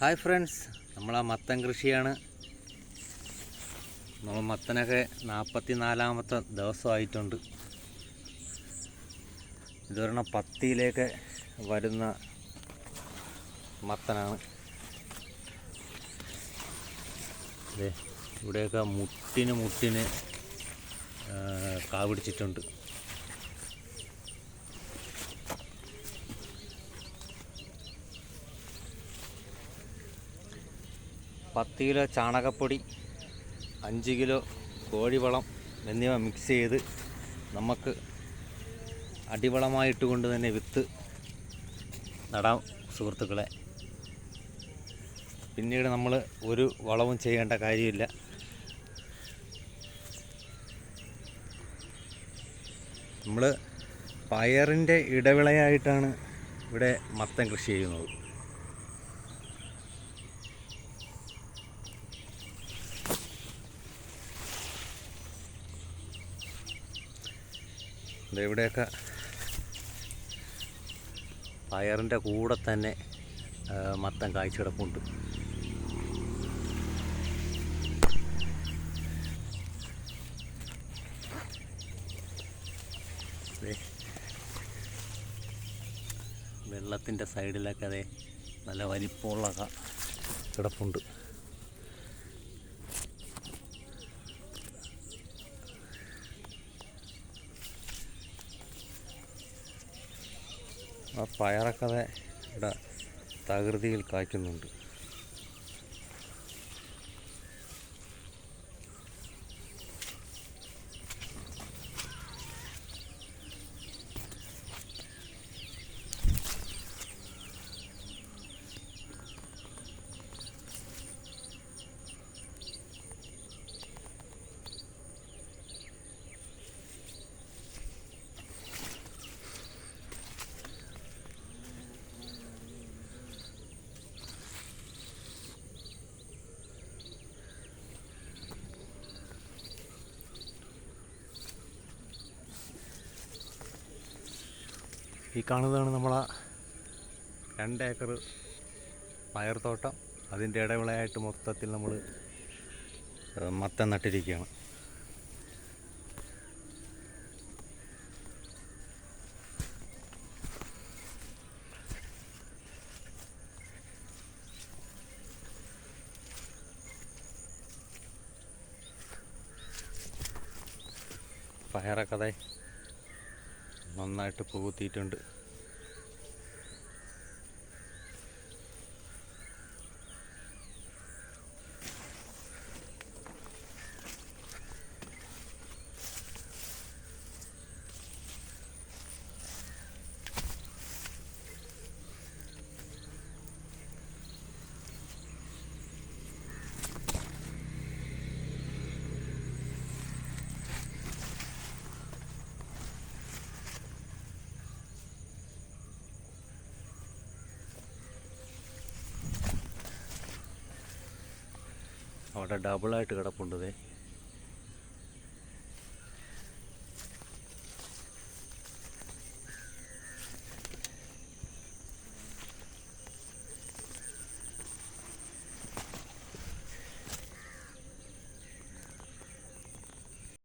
Hi friends നമ്മളാ മത്തൻ കൃഷിയാണ്. നമ്മൾ മത്തനൊക്കെ നാൽപ്പത്തി നാലാമത്തെ ദിവസമായിട്ടുണ്ട്. ഇതൊരെണ്ണം പത്തിയിലേക്ക് വരുന്ന മത്തനാണ്. ഇവിടെയൊക്കെ മുട്ടിന് മുട്ടിന് ആ, പത്ത് കിലോ ചാണകപ്പൊടി അഞ്ച് കിലോ കോഴിവളം എന്നിവ മിക്സ് ചെയ്ത് നമുക്ക് അടിവളമായിട്ട് കൊണ്ട് തന്നെ വിത്ത് നടാം സുഹൃത്തുക്കളെ. പിന്നീട് നമ്മൾ ഒരു വളവും ചെയ്യേണ്ട കാര്യമില്ല. നമ്മൾ പയറിന്റെ ഇടവിളയായിട്ടാണ് ഇവിടെ മത്തൻ കൃഷി ചെയ്യുന്നത്. ഇവിടെയൊക്കെ പയറിന്റെ കൂടെ തന്നെ മത്തം കാഴ്ച കിടപ്പുണ്ട്. വെള്ളത്തിന്റെ സൈഡിലൊക്കെ അതെ നല്ല വലിപ്പമുള്ള കിടപ്പുണ്ട്. ആ പയറൊക്കെ ഇവിടെ തകൃതിയിൽ കായ്ക്കുന്നുണ്ട്. ഈ കാണുന്നതാണ് നമ്മളാ രണ്ട് ഏക്കർ പയർ തോട്ടം അതിന്റെ ഇടവിളയായിട്ട് മൊത്തത്തിൽ നമ്മൾ മത്തം നട്ടിരിക്കുകയാണ്. പയറൊക്കെ അതെ നന്നായിട്ട് പൂത്തിയിട്ടുണ്ട്. അവിടെ ഡബിളായിട്ട് കിടപ്പുണ്ട് ദേ